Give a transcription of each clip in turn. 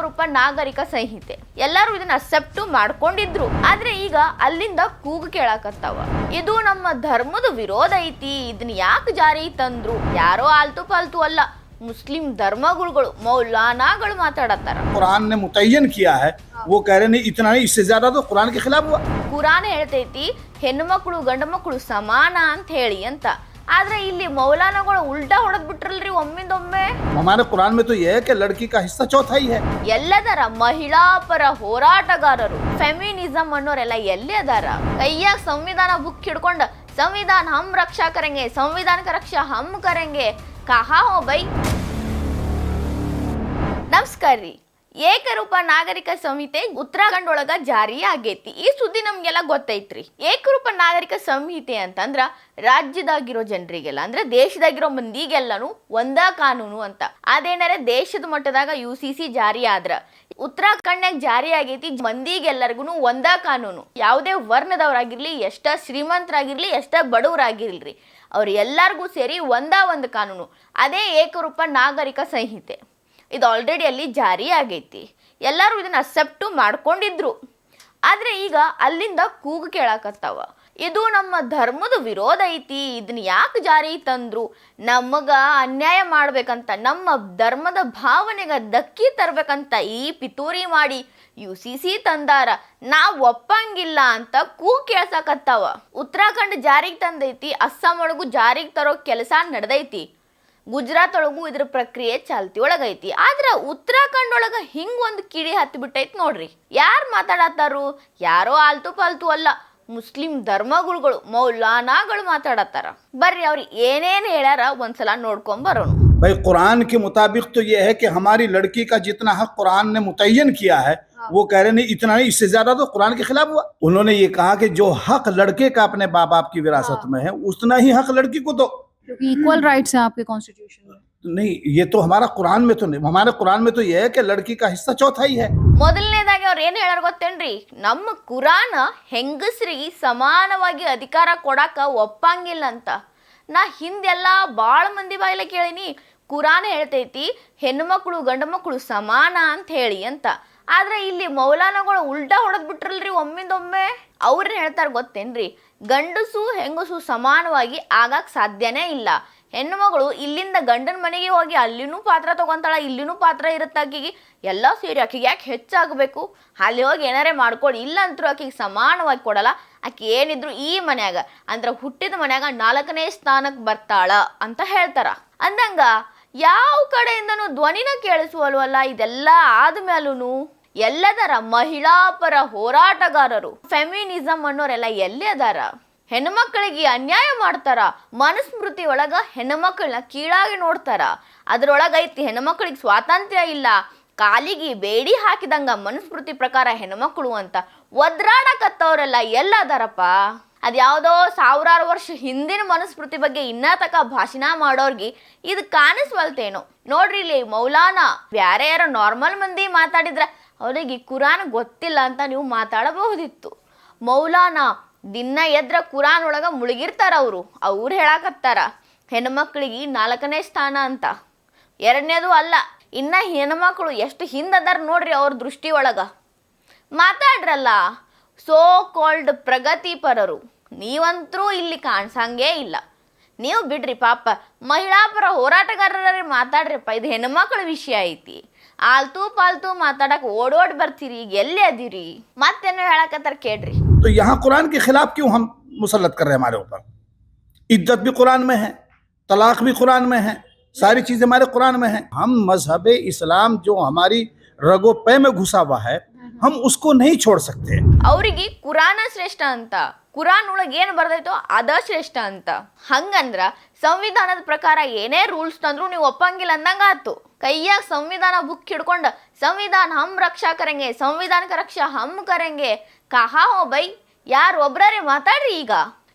ಏಕರೂಪ ನಾಗರಿಕ ಸಂಹಿತೆ ಎಲ್ಲರೂ ಇದನ್ನ ಅಕ್ಸೆಪ್ಟ್ ಮಾಡ್ಕೊಂಡಿದ್ರು ಆದ್ರೆ ಈಗ ಅಲ್ಲಿಂದ ಕೂಗು ಕೇಳಾಕತ್ತಾವ ಇದು ನಮ್ಮ ಧರ್ಮದ ವಿರೋಧ ಐತಿ ಇದನ್ನ ಯಾಕೆ ಜಾರಿ ತಂದ್ರು ಯಾರೋ ಆಲ್ತು ಪಾಲ್ತು ಅಲ್ಲ ಮುಸ್ಲಿಂ ಧರ್ಮಗುರುಗಳು ಮೌಲಾನಾಗಳು ಮಾತಾಡತ್ತಾರ कुरान ने मुतयन किया है वो कह रहे नहीं इतना नहीं इससे ज्यादा तो कुरान के खिलाफ हुआ ಕುರಾನ್ ಹೇಳ್ತೈತಿ ಹೆಣ್ಣು ಮಕ್ಕಳು ಗಂಡು ಮಕ್ಕಳು ಸಮಾನ ಅಂತ ಹೇಳಿ ಅಂತ ಆದ್ರೆ ಇಲ್ಲಿ ಮೌಲಾನಾಗಳು ಉಲ್ಟಾ ಹೊಡೆದ್ ಬಿಟ್ರಲ್ರಿ ಒಮ್ಮಿಂದೊಮ್ಮೆ हमारे कुरान में तो यह है कि लड़की का हिस्सा चौथाई है ಎಲ್ಲದರ ಮಹಿಳಾ ಪರ ಹೋರಾಟಗಾರರು ಫೆಮಿನಿಸಂ ಅನ್ನೋರೆಲ್ಲ ಎಲ್ಲಿ ಅದಾರ ಕೈಯಾಗ ಸಂವಿಧಾನ ಬುಕ್ ಹಿಡ್ಕೊಂಡ ಸಂವಿಧಾನ ಹಮ್ ರಕ್ಷಾ ಕರೆಂಗೆ ಸಂವಿಧಾನ ಕ ರಕ್ಷಾ ಹಮ್ ಕರೆಂಗೆ ಕಹಾ ಹೋ ಬೈ ನಮಸ್ಕಾರ ರೀ ಏಕರೂಪ ನಾಗರಿಕ ಸಂಹಿತೆ ಉತ್ತರಾಖಂಡ್ ಒಳಗ ಜಾರಿ ಆಗೇತಿ. ಈ ಸುದ್ದಿ ನಮ್ಗೆಲ್ಲ ಗೊತ್ತೈತ್ರಿ. ಏಕರೂಪ ನಾಗರಿಕ ಸಂಹಿತೆ ಅಂತಂದ್ರ ರಾಜ್ಯದಾಗಿರೋ ಜನರಿಗೆಲ್ಲ, ಅಂದ್ರೆ ದೇಶದಾಗಿರೋ ಮಂದಿಗೆಲ್ಲನು ಒಂದ ಕಾನೂನು ಅಂತ. ಅದೇನಾರ ದೇಶದ ಮಟ್ಟದಾಗ ಯು ಸಿ ಸಿ ಜಾರಿ ಆದ್ರ ಉತ್ತರಾಖಂಡ್ನಾಗ ಜಾರಿ ಆಗೈತಿ ಮಂದಿಗೆಲ್ಲರಿಗೂ ಒಂದ ಕಾನೂನು. ಯಾವುದೇ ವರ್ಣದವರಾಗಿರ್ಲಿ, ಎಷ್ಟ ಶ್ರೀಮಂತರಾಗಿರ್ಲಿ, ಎಷ್ಟ ಬಡವರಾಗಿರ್ಲಿ ಅವ್ರು ಎಲ್ಲರಿಗೂ ಸೇರಿ ಒಂದ ಒಂದು ಕಾನೂನು. ಅದೇ ಏಕರೂಪ ನಾಗರಿಕ ಸಂಹಿತೆ. ಇದು ಆಲ್ರೆಡಿ ಅಲ್ಲಿ ಜಾರಿ ಆಗೈತಿ. ಎಲ್ಲರೂ ಇದನ್ನ ಅಕ್ಸೆಪ್ಟು ಮಾಡ್ಕೊಂಡಿದ್ರು. ಆದರೆ ಈಗ ಅಲ್ಲಿಂದ ಕೂಗು ಕೇಳಾಕತ್ತಾವ. ಇದು ನಮ್ಮ ಧರ್ಮದ ವಿರೋಧ ಐತಿ. ಇದನ್ನ ಯಾಕೆ ಜಾರಿ ತಂದ್ರು? ನಮಗ ಅನ್ಯಾಯ ಮಾಡ್ಬೇಕಂತ, ನಮ್ಮ ಧರ್ಮದ ಭಾವನೆಗೆ ಧಕ್ಕಿ ತರ್ಬೇಕಂತ ಈ ಪಿತೂರಿ ಮಾಡಿ ಯು ಸಿ ಸಿ ತಂದಾರ. ನಾವು ಒಪ್ಪಂಗಿಲ್ಲ ಅಂತ ಕೂ ಕೇಳ್ಸಕತ್ತಾವ. ಉತ್ತರಾಖಂಡ್ ಜಾರಿಗೆ ತಂದೈತಿ, ಅಸ್ಸಾಂ ಒಳಗೂ ಜಾರಿಗೆ ತರೋ ಕೆಲಸ ನಡೆದೈತಿ. ಗುಜರಾತ್ ಒಳಗೂ ಇದ್ರ ಪ್ರಕ್ರಿಯೆ ಚಾಲ್ತಿ ಒಳಗೈತಿ ಆದ್ರ ಉತ್ತರಾಖಂಡ್ ಒಳಗ ಹಿಂಗ್ ಒಂದು ಕಿಡಿ ಹತ್ತಿ ಬಿಟ್ಟೈತಿ ನೋಡ್ರಿ ಯಾರ್ ಮಾತಾಡತ್ತಾರು ಯಾರೋ ಆಲ್ತು ಪಾಲ್ತು ಅಲ್ಲ ಮುಸ್ಲಿಂ ಧರ್ಮಗುರುಗಳು ಮೌಲಾನಾಗಳು ಮಾತಾಡತ್ತಾರ ಬರ್ರಿ ಅವ್ರು ಏನೇನ್ ಹೇಳ್ಯಾರ ಒಂದ್ಸಲ ನೋಡ್ಕೊಂಡ್ ಬರೋಣ भाई कुरान के मुताबिक तो ये है कि हमारी लड़की का जितना हक कुरान ने मुतयन किया है वो कह रहे नहीं इतना नहीं इससे ज्यादा तो कुरान के खिलाफ हुआ उन्होंने ये कहा कि जो हक लड़के का अपने माँ बाप की विरासत में है उतना ही हक लड़की को दो क्योंकि इक्वल राइट्स हैं आपके कॉन्स्टिट्यूशन में नहीं ये तो हमारा कुरान में तो नहीं हमारे कुरान में तो ये है कि लड़की का हिस्सा चौथाई है ಮೊದಲನೇದಾಗಿ ಅವ್ರು ಏನ್ ಹೇಳ್ಯಾರ ಗೊತ್ತೇನ್ರಿ ನಮ್ಮ ಕುರಾನ ಹೆಂಗಸ್ರಿಗೆ ಸಮಾನವಾಗಿ ಅಧಿಕಾರ ಕೊಡಾಕ ಒಪ್ಪಂಗಿಲ್ಲ ಅಂತ ನಾ ಹಿಂದೆಲ್ಲ ಭಾಳ ಮಂದಿ ಬಾಯಿಲೆ ಕೇಳಿನಿ ಕುರಾನ್ ಹೇಳ್ತೈತಿ ಹೆಣ್ಣು ಮಕ್ಕಳು ಗಂಡು ಮಕ್ಕಳು ಸಮಾನ ಅಂತ ಹೇಳಿ ಅಂತ ಆದ್ರೆ ಇಲ್ಲಿ ಮೌಲಾನಗಳು ಉಲ್ಟಾ ಹೊಡೆದ್ ಬಿಟ್ರಲ್ರಿ ಒಮ್ಮಿಂದೊಮ್ಮೆ? ಅವ್ರೇನ್ ಹೇಳ್ತಾರೆ ಗೊತ್ತೇನ್ರಿ? ಗಂಡಸು ಹೆಂಗಸು ಸಮಾನವಾಗಿ ಆಗಾಕ್ ಸಾಧ್ಯನೇ ಇಲ್ಲ. ಹೆಣ್ಣು ಮಗಳು ಇಲ್ಲಿಂದ ಗಂಡನ ಮನೆಗೆ ಹೋಗಿ ಅಲ್ಲಿನೂ ಪಾತ್ರ ತಗೊಂತಾಳ, ಇಲ್ಲಿನೂ ಪಾತ್ರ ಇರುತ್ತೆ ಆಕಿಗೆ. ಎಲ್ಲ ಸೇರಿ ಆಕಿಗೆ ಯಾಕೆ ಹೆಚ್ಚಾಗಬೇಕು? ಅಲ್ಲಿ ಹೋಗಿ ಏನಾರೇ ಮಾಡ್ಕೊಡಿ ಇಲ್ಲ ಅಂತೂ ಆಕಿಗೆ ಸಮಾನವಾಗಿ ಕೊಡಲ್ಲ. ಆಕೆ ಏನಿದ್ರು ಈ ಮನ್ಯಾಗ, ಅಂದ್ರೆ ಹುಟ್ಟಿದ ಮನ್ಯಾಗ ನಾಲ್ಕನೇ ಸ್ಥಾನಕ್ಕೆ ಬರ್ತಾಳ ಅಂತ ಹೇಳ್ತಾರ. ಅಂದಂಗ ಯಾವ ಕಡೆಯಿಂದನು ಧ್ವನಿನ ಕೇಳಿಸುವಲ್ವಲ್ಲ, ಇದೆಲ್ಲ ಆದ್ಮೇಲೂ ಎಲ್ಲದರ ಮಹಿಳಾ ಪರ ಹೋರಾಟಗಾರರು. ಫೆಮಿನಿಸಮ್ ಅನ್ನೋರೆಲ್ಲ ಎಲ್ಲಿ ಅದಾರ? ಹೆಣ್ಮಕ್ಳಿಗೆ ಅನ್ಯಾಯ ಮಾಡ್ತಾರ, ಮನುಸ್ಮೃತಿ ಒಳಗ ಹೆಣ್ಮಕ್ಳನ್ನ ಕೀಳಾಗಿ ನೋಡ್ತಾರ. ಅದ್ರೊಳಗೈತಿ ಹೆಣ್ಮಕ್ಳಿಗೆ ಸ್ವಾತಂತ್ರ್ಯ ಇಲ್ಲ, ಕಾಲಿಗೆ ಬೇಡಿ ಹಾಕಿದಂಗ ಮನುಸ್ಮೃತಿ ಪ್ರಕಾರ ಹೆಣ್ಮಕ್ಳು ಅಂತ ಒದ್ರಾಡಕತ್ತವ್ರೆಲ್ಲ ಎಲ್ಲ ಅದ್ಯಾವುದೋ ಸಾವಿರಾರು ವರ್ಷ ಹಿಂದಿನ ಮನುಸ್ಮೃತಿ ಬಗ್ಗೆ ಇನ್ನೂ ತಕ ಭಾಷಣ ಮಾಡೋರ್ಗೆ ಇದು ಕಾಣಿಸ್ವಲ್ತೇನೋ. ನೋಡ್ರಿ ಇಲ್ಲಿ ಮೌಲಾನಾ, ಬ್ಯಾರೆ ಯಾರೋ ನಾರ್ಮಲ್ ಮಂದಿ ಮಾತಾಡಿದ್ರೆ ಅವರಿಗೆ ಕುರಾನ್ ಗೊತ್ತಿಲ್ಲ ಅಂತ ನೀವು ಮಾತಾಡಬಹುದಿತ್ತು. ಮೌಲಾನಾ ದಿನ ಎದ್ರ ಕುರಾನ್ ಒಳಗ ಮುಳುಗಿರ್ತಾರ ಅವರು, ಅವ್ರು ಹೇಳಾಕತ್ತಾರ, ಹೆಣ್ಮಕ್ಳಿಗೆ ನಾಲ್ಕನೇ ಸ್ಥಾನ ಅಂತ. ಎರಡನೇದು ಅಲ್ಲ, ಇನ್ನ ಹೆಣ್ಮಕ್ಳು ಎಷ್ಟು ಹಿಂದದಾರ ನೋಡ್ರಿ ಅವ್ರ ದೃಷ್ಟಿ ಒಳಗ. ಮಾತಾಡ್ರಲ್ಲ ಸೋ ಕಾಲ್ಡ್ ಪ್ರಗತಿಪರರು. ನೀವಂತರೂ ಇಲ್ಲಿ ಕಾಣಿಸಂಗೇ ಇಲ್ಲ ನೀವು ಬಿಡ್ರಿ ಪಾಪ ಮಹಿಳಾ ಪರ ಹೋರಾಟಗಾರರ ಮಾತಾಡ್ರಿಪ್ಪ ಇದು ಹೆಣ್ಮಕ್ಳ ವಿಷಯ ಐತಿ ಆಲ್ತು ಪಾಲ್ತು ಮಾತಾಡಕ್ ಓಡೋಡ್ ಬರ್ತೀರಿ ಈಗ ಎಲ್ಲಿ ಅದೀರಿ ಮತ್ತೇನೋ ಹೇಳಕತ್ತಾರ ಕೇಳ್ರಿ तो यहाँ कुरान के खिलाफ क्यों हम मुसलत कर रहे हैं हमारे ऊपर इज्जत भी कुरान में है तलाक भी कुरान में है सारी चीजें हमारे कुरान में है हम मजहब इस्लाम जो हमारी रगो पे में घुसा हुआ है ಹಮ್ ಉಸ್ಕು ನೈ ಛೋಡ್ ಸಕ್ತೆ. ಅವ್ರಿಗೆ ಕುರಾನ ಶ್ರೇಷ್ಠ ಅಂತ. ಕುರಾನ್ ಒಳಗೆ ಏನು ಬರ್ದೈತೋ ಅದ ಶ್ರೇಷ್ಠ ಅಂತ. ಹಂಗಂದ್ರ ಸಂವಿಧಾನದ ಪ್ರಕಾರ ಏನೇ ರೂಲ್ಸ್ ತಂದ್ರು ನೀವು ಒಪ್ಪಂಗಿಲ್ಲ ಅಂದಂಗ ಆತು ಕೈಯಾಗ ಸಂವಿಧಾನ ಬುಕ್ ಹಿಡ್ಕೊಂಡ ಸಂವಿಧಾನ ಹಮ್ ರಕ್ಷಾ ಕರಂಗೆ ಸಂವಿಧಾನಕ ರಕ್ಷಾ ಹಮ್ ಕರಂಗೆ ಕಹಾ ಹೋ ಬೈ, ಯಾರು ಒಬ್ರೇ ಮಾತಾಡ್ರಿ ಈಗ.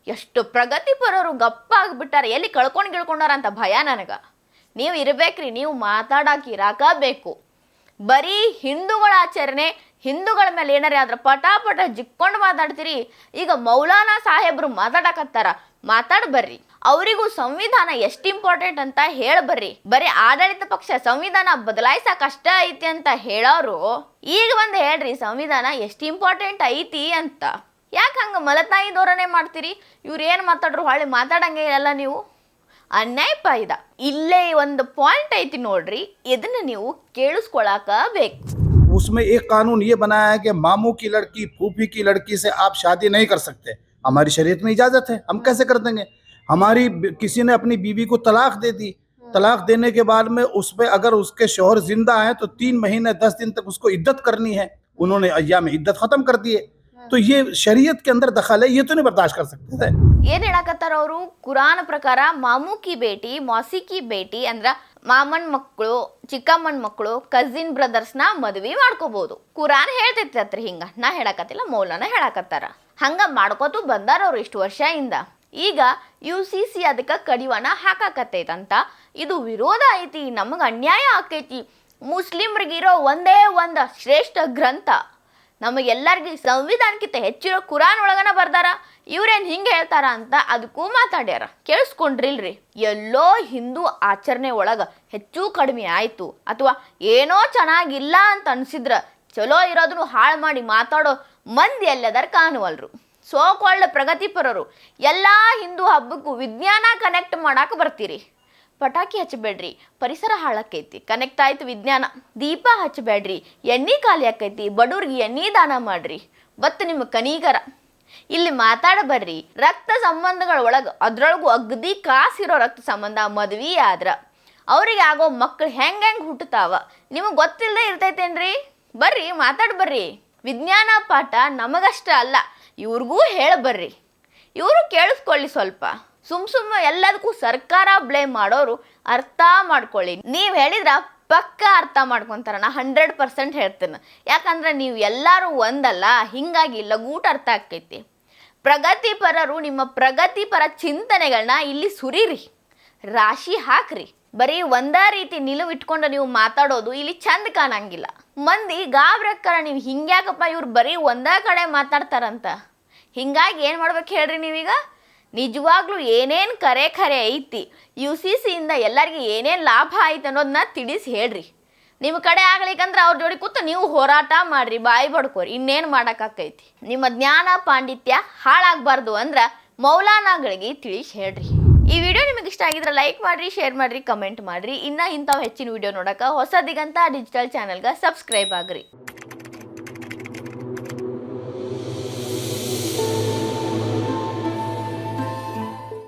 ಎಷ್ಟು ಪ್ರಗತಿಪರರು ಗಪ್ಪ ಆಗ್ಬಿಟ್ಟಾರ ಎಲ್ಲಿ ಕಳ್ಕೊಂಡು ಗಿಳ್ಕೊಂಡಾರ ಅಂತ ಭಯ ನನಗೆ. ನೀವು ಇರಬೇಕ್ರಿ, ನೀವು ಮಾತಾಡಕ್ಕೆ ಇರಾಕಬೇಕು. ಬರೀ ಹಿಂದೂಗಳ ಆಚರಣೆ ಹಿಂದೂಗಳ ಮೇಲೆ ಏನಾರೇ ಆದ್ರೆ ಪಟಾಪಟ ಪಟ ಜಿಕ್ಕೊಂಡು ಮಾತಾಡ್ತೀರಿ. ಈಗ ಮೌಲಾನಾ ಸಾಹೇಬ್ರು ಮಾತಾಡಕತ್ತಾರ. ಮಾತಾಡ್ ಬರ್ರಿ ಅವರಿಗೂ ಸಂವಿಧಾನ ಎಷ್ಟು ಇಂಪಾರ್ಟೆಂಟ್ ಅಂತ ಹೇಳ ಬರ್ರಿ ಬರೀ ಆಡಳಿತ ಪಕ್ಷ ಸಂವಿಧಾನ ಬದಲಾಯಿಸಕ್ ಅಷ್ಟ ಐತಿ ಅಂತ ಹೇಳೋರು. ಈಗ ಬಂದು ಹೇಳ್ರಿ, ಸಂವಿಧಾನ ಎಷ್ಟು ಇಂಪಾರ್ಟೆಂಟ್ ಐತಿ ಅಂತ. ಯಾಕೆ ಹಂಗ ಮಲತಾಯಿ ಧೋರಣೆ ಮಾಡ್ತೀರಿ? ಇವ್ರು ಏನು ಮಾತಾಡ್ರು ಹೊಳ್ಳಿ ಮಾತಾಡಂಗೆ ಇರಲ್ಲ ನೀವು. ಅನ್ಯಾಯ ಇದ ಇಲ್ಲೇ ಒಂದು ಪಾಯಿಂಟ್ ಐತಿ ನೋಡ್ರಿ. ಇದನ್ನ ನೀವು ಕೇಳಿಸ್ಕೊಳಕ ಬೇಕು उसमें एक कानून ये बनाया है कि मामू की लड़की फूफी की लड़की से आप शादी नहीं कर सकते हमारी शरीयत में इजाजत है हम कैसे कर देंगे हमारी बी- किसी ने अपनी बीवी को तलाक दे दी तलाक देने के बाद में उस पे अगर उसके शोहर जिंदा है तो तीन महीने दस दिन तक उसको इद्दत करनी है उन्होंने अय्याम इद्दत खत्म कर दिए तो ये शरीयत के अंदर दखल है ये तो नहीं बर्दाश्त कर सकते थे ಏನ್ ಹೇಳಕತ್ತಾರ ಅವರು ಕುರಾನ್ ಪ್ರಕಾರ ಮಾಮೂಕಿ ಬೇಟಿ ಮಾಸಿಕಿ ಬೇಟಿ ಅಂದ್ರ ಮಾಮನ್ ಮಕ್ಕಳು, ಚಿಕ್ಕಮ್ಮನ ಮಕ್ಕಳು ಕಸಿನ್ ಬ್ರದರ್ಸ್ನ ಮದ್ವಿ ಮಾಡ್ಕೋಬಹುದು ಕುರಾನ್ ಹೇಳ್ತೈತಿ ಹಿಂಗ. ನಾ ಹೇಳಕತ್ತಿಲ್ಲ, ಮೌಲಾನ ಹೇಳಕತ್ತಾರ. ಹಂಗ ಮಾಡ್ಕೋತು ಬಂದಾರ ಅವ್ರು ಇಷ್ಟು ವರ್ಷದಿಂದ ಈಗ ಯು ಸಿ ಸಿ ಅದಕ್ಕೆ ಕಡಿವಾಣ ಹಾಕಾಕತ್ತೈತಂತ. ಇದು ವಿರೋಧ ಐತಿ, ನಮಗೆ ಅನ್ಯಾಯ ಆಕೈತಿ. ಮುಸ್ಲಿಮ್ರಿಗಿರೋ ಒಂದೇ ಒಂದು ಶ್ರೇಷ್ಠ ಗ್ರಂಥ. ನಮಗೆಲ್ಲರಿಗೂ ಸಂವಿಧಾನಕ್ಕಿಂತ ಹೆಚ್ಚಿರೋ ಕುರಾನ್ ಒಳಗನ ಬರ್ದಾರ? ಇವ್ರೇನು ಹಿಂಗೆ ಹೇಳ್ತಾರ ಅಂತ ಅದಕ್ಕೂ ಮಾತಾಡ್ಯಾರ. ಕೇಳಿಸ್ಕೊಂಡ್ರಿಲ್ರಿ. ಎಲ್ಲೋ ಹಿಂದೂ ಆಚರಣೆ ಒಳಗ ಹೆಚ್ಚು ಕಡಿಮೆ ಆಯಿತು. ಅಥವಾ ಏನೋ ಚೆನ್ನಾಗಿಲ್ಲ ಅಂತ ಅನ್ಸಿದ್ರ ಚಲೋ ಇರೋದನ್ನು ಹಾಳು ಮಾಡಿ ಮಾತಾಡೋ ಮಂದಿ ಎಲ್ಲದರ ಕಾಣುವಲ್ರು. ಸೋಕೊಳ್ಳ ಪ್ರಗತಿಪರರು. ಎಲ್ಲ ಹಿಂದೂ ಹಬ್ಬಕ್ಕೂ ವಿಜ್ಞಾನ ಕನೆಕ್ಟ್ ಮಾಡಾಕ ಬರ್ತೀರಿ. ಪಟಾಕಿ ಹಚ್ಚಬೇಡ್ರಿ, ಪರಿಸರ ಹಾಳಾಕೈತಿ ಕನೆಕ್ಟ್ ಆಯ್ತು ವಿಜ್ಞಾನ. ದೀಪ ಹಚ್ಚಬೇಡ್ರಿ, ಎಣ್ಣೆ ಖಾಲಿ ಆಕೈತಿ ಬಡವ್ರಿಗೆ ಎಣ್ಣೆ ದಾನ ಮಾಡ್ರಿ. ಬತ್ತು ನಿಮ್ಮ ಕನೀಗರ. ಇಲ್ಲಿ ಮಾತಾಡಬರ್ರಿ ರಕ್ತ ಸಂಬಂಧಗಳ ಒಳಗೆ ಅದ್ರೊಳಗೂ ಅಗ್ದಿ ಕಾಸಿರೋ ರಕ್ತ ಸಂಬಂಧ ಮದ್ವಿ ಆದ್ರ. ಅವ್ರಿಗೆ ಆಗೋ ಮಕ್ಳು ಹೆಂಗ್ ಹೆಂಗ್ ಹುಟ್ಟುತ್ತಾವ ನಿಮಗೆ ಗೊತ್ತಿಲ್ಲದೆ ಇರ್ತೈತೇನ್ರಿ? ಬರ್ರಿ, ಮಾತಾಡ್ ಬರ್ರಿ. ವಿಜ್ಞಾನ ಪಾಠ ನಮಗಷ್ಟ ಅಲ್ಲ, ಇವ್ರಿಗೂ ಹೇಳ ಬರ್ರಿ. ಇವರು ಕೇಳಿಸ್ಕೊಳ್ಳಿ ಸ್ವಲ್ಪ. ಸುಮ್ ಸುಮ್ಮನೆ ಎಲ್ಲದಕ್ಕೂ ಸರ್ಕಾರ ಬ್ಲೇಮ್ ಮಾಡೋರು ಅರ್ಥ ಮಾಡ್ಕೊಳ್ಳಿ. ನೀವು ಹೇಳಿದ್ರ ಪಕ್ಕ ಅರ್ಥ ಮಾಡ್ಕೊಂತಾರ, ನಾ ಹಂಡ್ರೆಡ್ ಪರ್ಸೆಂಟ್ ಹೇಳ್ತೇನೆ. ಯಾಕಂದ್ರೆ ನೀವು ಎಲ್ಲರೂ ಒಂದಲ್ಲ, ಹಿಂಗಾಗಿ ಲಗೂಟ ಅರ್ಥ ಆಕೈತಿ ಪ್ರಗತಿಪರರು ನಿಮ್ಮ ಪ್ರಗತಿಪರ ಚಿಂತನೆಗಳನ್ನ ಇಲ್ಲಿ ಸುರಿರಿ. ರಾಶಿ ಹಾಕ್ರಿ. ಬರೀ ಒಂದೇ ರೀತಿ ನಿಲುವು ಇಟ್ಕೊಂಡು ನೀವು ಮಾತಾಡೋದು ಇಲ್ಲಿ ಚಂದ ಕಾಣಂಗಿಲ್ಲ. ಮಂದಿ ಗಾಬ್ರಕ್ಕರ ನೀವು ಹಿಂಗ್ಯಾಕಪ್ಪ ಇವ್ರು ಬರೀ ಒಂದೇ ಕಡೆ ಮಾತಾಡ್ತಾರಂತ. ಹಿಂಗಾಗಿ ಏನು ಮಾಡ್ಬೇಕು ಹೇಳ್ರಿ ನೀವೀಗ? ನಿಜವಾಗ್ಲೂ ಏನೇನು ಕರೆ ಖರೆ ಐತಿ ಯು ಸಿ ಸಿಯಿಂದ ಎಲ್ಲರಿಗೆ ಏನೇನು ಲಾಭ ಐತೆ ಅನ್ನೋದನ್ನ ತಿಳಿಸಿ ಹೇಳ್ರಿ. ನಿಮ್ಮ ಕಡೆ ಆಗ್ಲಿಕ್ಕಂದ್ರೆ ಅವ್ರ ಜೋಡಿ ಕೂತು ನೀವು ಹೋರಾಟ ಮಾಡ್ರಿ, ಬಾಯಿ ಬಡ್ಕೋರಿ, ಇನ್ನೇನು ಮಾಡೋಕ್ಕಾಕೈತಿ ನಿಮ್ಮ ಜ್ಞಾನ ಪಾಂಡಿತ್ಯ ಹಾಳಾಗಬಾರ್ದು ಅಂದ್ರೆ ಮೌಲಾನಾಗಳಿಗೆ ತಿಳಿಸಿ ಹೇಳ್ರಿ. ಈ ವಿಡಿಯೋ ನಿಮಗೆ ಇಷ್ಟ ಆಗಿದ್ರೆ ಲೈಕ್ ಮಾಡ್ರಿ, ಶೇರ್ ಮಾಡ್ರಿ, ಕಮೆಂಟ್ ಮಾಡ್ರಿ. ಇನ್ನೂ ಇಂಥವು ಹೆಚ್ಚಿನ ವಿಡಿಯೋ ನೋಡೋಕೆ ಹೊಸದಿಗಂತ ಡಿಜಿಟಲ್ ಚಾನಲ್ಗೆ ಸಬ್ಸ್ಕ್ರೈಬ್ ಆಗ್ರಿ.